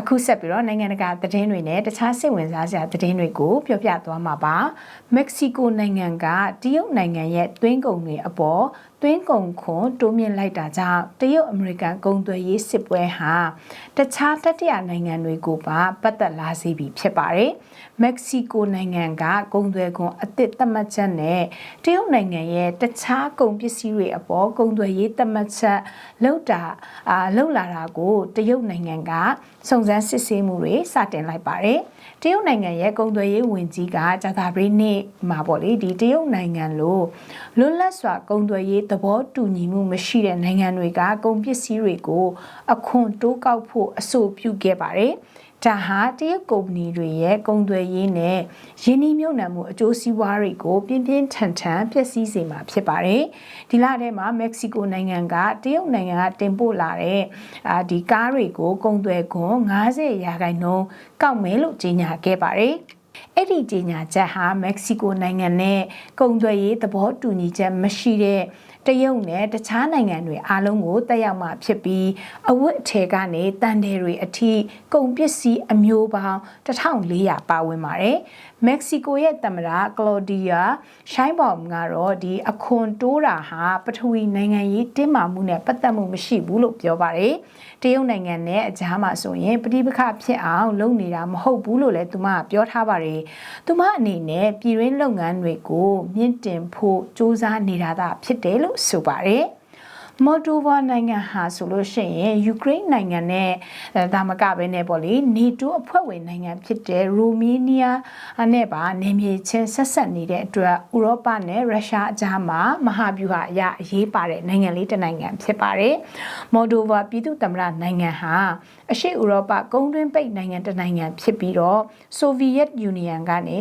အခုဆက်ပြီးတော့နိုင်ငံတကာသတင်းတွေနဲ့တခြားစိတ်ဝင်စားစရာသတင်းတွေကိုပြောပြသွားမှာပါမက္ကဆီကိုနိုင်ငံကတရုတ်နိုင်ငံရဲ့သွင်းကုန်တွေအပေါ်သွင်းကုန်ခွန်တိုးမြင့်လိုက်တာကြောင့်တရုတ်အမေရိကန်ကုန်သွယ်ရေးစစ်ပွဲဟာတခြားတတိယနိုင်ငံတွေကိုပါပတ်သက်လာစေပြီဖြစ်ပါတယ်။မက္ကဆီကိုနိုင်ငံကကုန်သွယ်ခွန်အသစ်သတ်မှတ်ချက်နဲ့တရုတ်နိုင်ငံရဲ့တခြားကုန်ပစ္စည်းတွေအပေါ်ကုန်သွယ်ရေးသတ်မှတ်ချက်လောက်တာအာလောက်လာတာကိုတရုတ်နိုင်ငံကစုံစမ်းစစ်ဆေးမှုတွေစတင်လိုက်ပါတယ်။တရုတ်နိုင်ငံရဲ့ကုန်သွယ်ရေးဝန်ကြီးကဂျာတာပရီနေ့မှာပေါ့လေဒီတရုတ်နိုင်ငံလိုလွတ်လပ်စွာကုန်သွယ်ရေးသဘောတူညီမှုမရှိတဲ့နိုင်ငံတွေကကုန်ပစ္စည်းတွေကိုအခွန်တိုးကောက်ဖို့အဆိုပြုခဲ့ပါတယ်။ ဒါဟာတရုတ်ကုမ္ပဏီတွေရဲ့ကုန်သွယ်ရေးနဲ့ယင်းနှိမ့်မြုပ်နှံမှုအကျိုးစီးပွားတွေကိုပြင်းပြင်းထန်ထန်ပျက်စီးစေမှာဖြစ်ပါတယ်။ဒီလထဲမှာမက္ကဆီကိုနိုင်ငံကတရုတ်နိုင်ငံကတင်ပို့လာတဲ့အာဒီကားတွေကိုကုန်သွယ်ခွန်90ရာခိုင်နှုန်းကောက်မယ်လို့ကြေညာခဲ့ပါတယ်။အဲ့ဒီကြေညာချက်ဟာမက္ကဆီကိုနိုင်ငံနဲ့ကုန်သွယ်ရေးသဘောတူညီချက်မရှိတဲ့တရုတ်နဲ့တခြားနိုင်ငံတွေအားလုံးကိုတက်ရောက်မှာဖြစ်ပြီးအဝတ်အထည်ကနေတန်တယ်တွေအထိကုန်ပစ္စည်းအမျိုးပေါင်း1400ပါဝင်ပါတယ်။မက္ကဆီကိုရဲ့သမ္မတကလော်ဒီယာရှိုင်းဘောင်ကတော့ဒီအခွန်တိုးတာဟာပထဝီနိုင်ငံရေးတင်းမာမှုနဲ့ပတ်သက်မှုမရှိဘူးလို့ပြောပါတယ်။တရုတ်နိုင်ငံနဲ့အကြားမှာဆိုရင်ပဋိပက္ခဖြစ်အောင်လုပ်နေတာမဟုတ်ဘူးလို့လည်းသူမကပြောထားပါတယ်။သူမအနေနဲ့ပြည်တွင်းလုပ်ငန်းတွေကိုမြင့်တင်ဖို့စ조사နေတာသာဖြစ်တယ်လို့ဆိုပါတယ် မော်ဒိုဗာနိုင်ငံဟာဆိုလို့ရှိရင်ယူကရိန်းနိုင်ငံနဲ့ဒါမကပဲနဲ့ပေါ့လေနေတိုးအဖွဲ့ဝင်နိုင်ငံဖြစ်တဲ့ရိုမေးနီးယားနဲ့ပါနေမြေချင်းဆက်ဆက်နေတဲ့အတွက်ဥရောပနဲ့ရုရှားအကြားမှာမဟာဗျူဟာအရအရေးပါတဲ့နိုင်ငံလေးတစ်နိုင်ငံဖြစ်ပါတယ်။မော်ဒိုဗာပြည်သူ့သမ္မတနိုင်ငံဟာအရှေ့ဥရောပကုန်းတွင်းပိတ်နိုင်ငံတစ်နိုင်ငံဖြစ်ပြီးတော့ဆိုဗီယက်ယူနီယံကနေ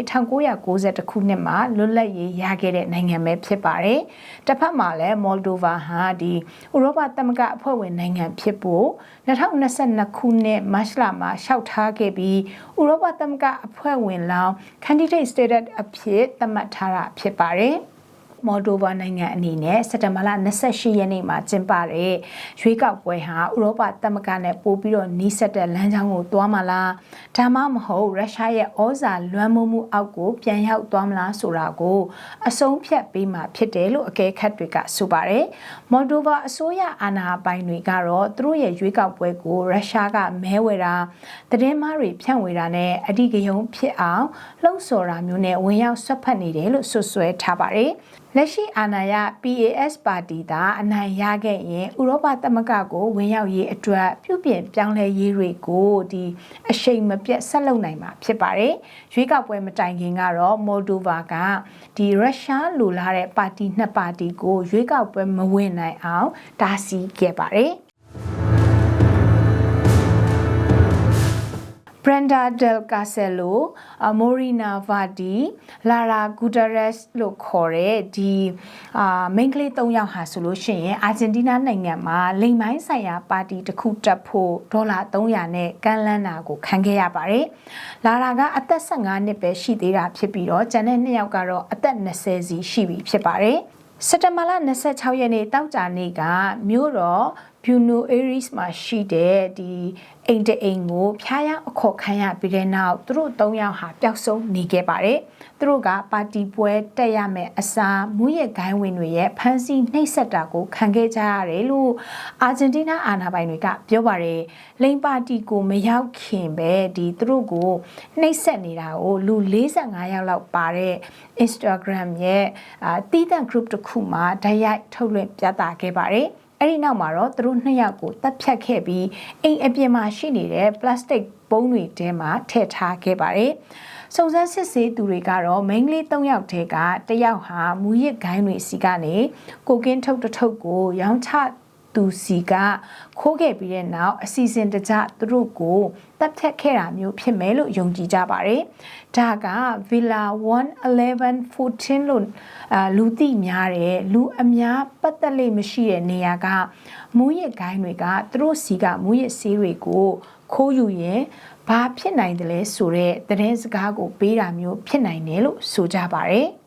1990ခုနှစ်မှာလွတ်လပ်ရေးရခဲ့တဲ့နိုင်ငံပဲဖြစ်ပါတယ်။တစ်ဖက်မှာလည်းမော်ဒိုဗာဟာဒီဥရောပသမဂ္ဂအဖွဲ့ဝင်နိုင်ငံဖြစ်ဖို့2022ခုနှစ်မတ်လမှာလျှောက်ထားခဲ့ပြီးဥရောပသမဂ္ဂအဖွဲ့ဝင်လောင်း candidate status အဖြစ်သတ်မှတ်ထားတာဖြစ်ပါတယ်။ မော်ဒိုဗာနိုင်ငံအနေနဲ့စက်တဘာလ28ရက်နေ့မှာကျင်းပတဲ့ရွေးကောက်ပွဲဟာဥရောပသမဂ္ဂနဲ့ပို့ပြီးတော့နီးစပ်တဲ့လမ်းကြောင်းကိုသွားမလားဒါမှမဟုတ်ရုရှားရဲ့ဩဇာလွှမ်းမိုးမှုအောက်ကိုပြန်ရောက်သွားမလားဆိုတာကိုအဆုံးဖြတ်ပေးမှာဖြစ်တယ်လို့အကဲခတ်တွေကဆိုပါတယ်မော်ဒိုဗာအစိုးရအာဏာပိုင်တွေကတော့သူတို့ရဲ့ရွေးကောက်ပွဲကိုရုရှားကမဲဝယ်တာတည်င်းမားတွေဖြန့်ဝေတာနဲ့အဓိကယုံဖြစ်အောင်လှုံ့ဆော်တာမျိုးနဲ့ဝင်ရောက်ဆွတ်ဖက်နေတယ်လို့ဆွဆွဲထားပါတယ် လက်ရှိအာဏာရ PAS ပါတီသာအနိုင်ရခဲ့ရင်ဥရောပသမဂ္ဂကိုဝင်ရောက်ရေးအတွက်ပြုပြင်ပြောင်းလဲရေးတွေကိုဒီအရှိန်မပြတ်ဆက်လုပ်နိုင်မှာဖြစ်ပါတယ်။ရွေးကောက်ပွဲမတိုင်ခင်ကတော့မော်ဒိုဗာကဒီရုရှားလိုလားတဲ့ပါတီနှစ်ပါတီကိုရွေးကောက်ပွဲမဝင်နိုင်အောင်တားဆီးခဲ့ပါတယ်။ Brenda del Casello, Morina Vadi, Lara Guterres လို့ခေါ်တဲ့ဒီအာမိန်းကလေး၃ယောက်ဟာဆိုလို့ရှိရင်အာဂျင်တီးနားနိုင်ငံမှာလိမ်မိုင်းဆိုင်ရာပါတီတစ်ခုတက်ဖို့ဒေါ်လာ300နဲ့ကမ်းလှမ်းတာကိုခံခဲ့ရပါတယ်။လာရာကအသက်15နှစ်ပဲရှိသေးတာဖြစ်ပြီးတော့ကျန်တဲ့နှစ်ယောက်ကတော့အသက်20စီရှိပြီဖြစ်ပါတယ်။စက်တဘာလ26ရက်နေ့တောက်ကြနေ့ကမြို့တော် Buenos Aires မှာရှိတဲ့ဒီအိမ်တအိမ်ကိုဖျားယောင်းအခေါ်ခံရပြီးတဲ့နောက်သူတို့၃ယောက်ဟာပျောက်ဆုံးနေခဲ့ပါတယ်။သူတို့ကပါတီပွဲတက်ရမယ်အစားမူရဂိုင်းဝင်တွေရဲ့ဖမ်းဆီးနှိပ်စက်တာကိုခံခဲ့ကြရတယ်လို့အာဂျင်တီးနားအာဏာပိုင်တွေကပြောပါတယ်။လိန်ပါတီကိုမရောက်ခင်ပဲဒီသူတို့ကိုနှိပ်စက်နေတာကိုလူ45ယောက်လောက်ပါတဲ့ Instagram ရဲ့အာတီးတန့် group တစ်ခုမှာဓာတ်ရိုက်ထုတ်လွှင့်ပြသခဲ့ပါတယ်။ အဲ့ဒီနောက်မှာတော့သူတို့နှစ်ယောက်ကိုတပ်ဖြတ်ခဲ့ပြီးအိမ်အပြင်မှာရှိနေတဲ့ပလတ်စတစ်ပုံးတွေထဲမှာထည့်ထားခဲ့ပါတယ်။စုံစမ်းစစ်ဆေးသူတွေကတော့မိန်းကလေး၃ယောက်ထဲကတယောက်ဟာမူရစ်ဂိုင်းတွေစီကနေကိုကင်းထုတ်တထုပ်ကိုရောင်းချ သူစီကခိုးခဲ့ပြီးတဲ့နောက်အစီအစဉ်တကျသူတို့ကိုတပ်ဖြတ်ခဲ့တာမျိုးဖြစ်မယ်လို့ယုံကြည်ကြပါတယ်။ဒါက Villa 111 14လို့အာလူသိများတယ်လူအများပတ်သက်လိမ့်မရှိတဲ့နေရာကမူရစ်ဂိုင်းတွေကသူတို့စီကမူရစ်ဆေးတွေကိုခိုးယူရင်ဘာဖြစ်နိုင်တယ်လဲဆိုတော့သတင်းစကားကိုပေးတာမျိုးဖြစ်နိုင်တယ်လို့ဆိုကြပါတယ်။